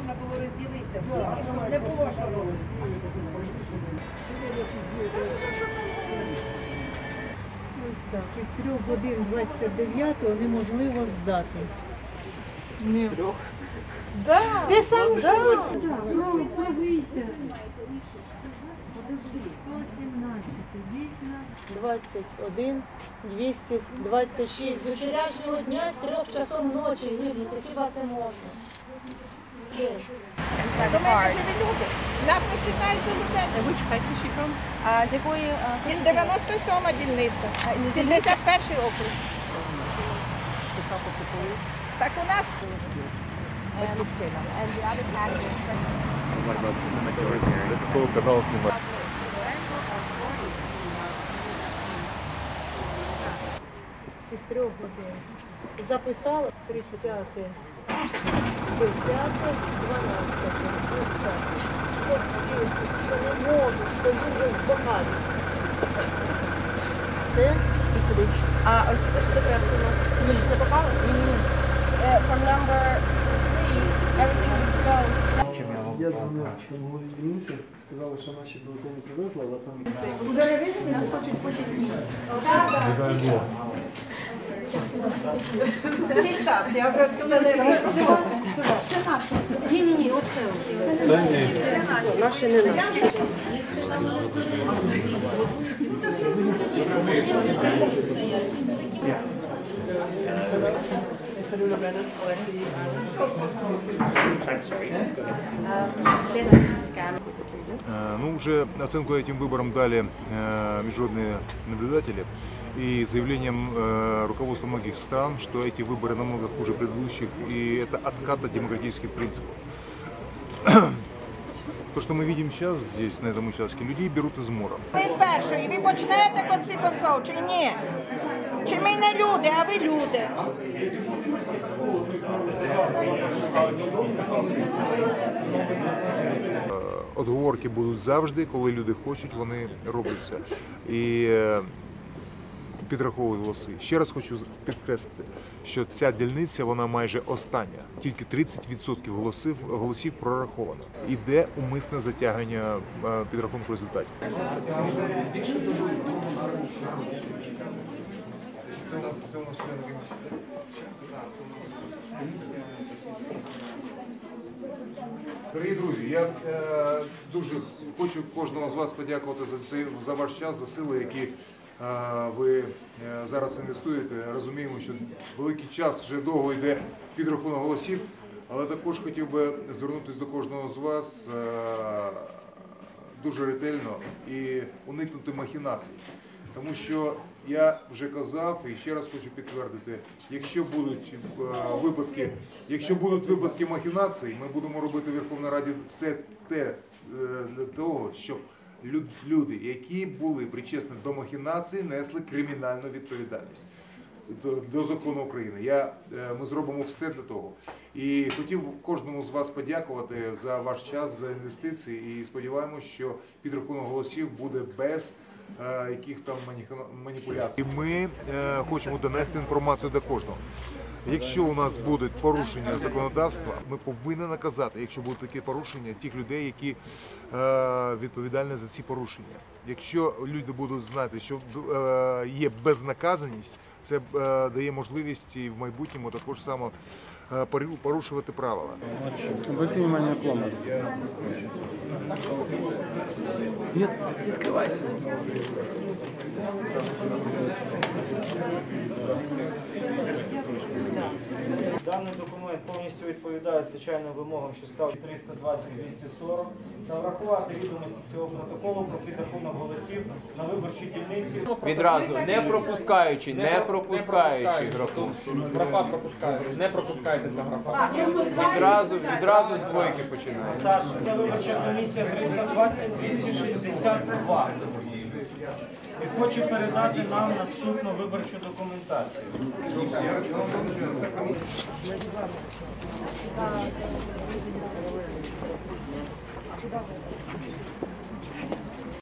можна було розділитися, не було що робити. Ось так, із 3 годин 29-го неможливо здати. Не... Да, Ти сам? да. Ну, пробийте. 21, 226. З вчорашнього дня з трьох часов ночі гибнути. Хіба це можна? До мене живі люди. Нас не вважаються людей. Which country she from? А, з якої комісії? 97 дільниця, 71 округ. Так у нас. Такого канал снимать. Із трьох годин. Записала 30, 10, 12. Ось так. Всі, що не можуть, стою вже здогадувати. Це А ось те, що закреслено. Це ви не попали? Ні, ні, ні. From number 63, everything goes. Я дзвонив голові дільниці, сказали, що наші бюлетені привезли, але там Нас хочуть потіснити. Цей час, я вже туди не вийду. Ні, ні, ні, оце. Э, Ну, уже оценку этим выборам дали э, международные наблюдатели и заявлением э, руководства многих стран, что эти выборы намного хуже предыдущих, и это откат от демократических принципов. То, что мы видим сейчас здесь, на этом участке, людей берут измором. Ви першої, ви почнете конці концов, чи ні? Чи ми не люди, а ви люди? Отговорки будуть завжди, коли люди хочуть, вони роблять це. І е, підраховують голоси. Ще раз хочу підкреслити, що ця дільниця вона майже остання. Тільки 30% голосів, голосів прораховано. Іде умисне затягання е, підрахунку результатів. Це у це у нас Дорогі друзі, я е, дуже хочу кожного з вас подякувати за цей за ваш час, за сили, які ви е, зараз інвестуєте. Розуміємо, що великий час вже довго йде підрахунок голосів, але також хотів би звернутися до кожного з вас е, дуже ретельно і уникнути махінацій. Тому що я вже казав і ще раз хочу підтвердити, якщо будуть е, випадки, якщо будуть випадки махінацій, ми будемо робити в Верховній Раді все те для того, щоб люди, які були причесні до махінації, несли кримінальну відповідальність до, до закону України. Я, е, ми зробимо все для того. І хотів кожному з вас подякувати за ваш час, за інвестиції. І сподіваємось, що підрахунок голосів буде без яких там маніпуляцій. Ми е, хочемо донести інформацію до кожного. Якщо у нас будуть порушення законодавства, ми повинні наказати, якщо будуть такі порушення, тих людей, які е, відповідальні за ці порушення. Якщо люди будуть знати, що е, є безнаказаність, це е, дає можливість і в майбутньому також само е, порушувати правила. Внимание комнату. Нет, открывайте. Даний документ повністю відповідає звичайним вимогам, що став 320-240, та врахувати відомості цього протоколу про підрахунок голосів на виборчій дільниці. Відразу не пропускаючи, не пропускаючи графу. Графа пропускає. Не пропускайте ця графа. Відразу, відразу з двойки починаємо. Та виборча комісія 320-262. І хоче передати нам наступну виборчу документацію.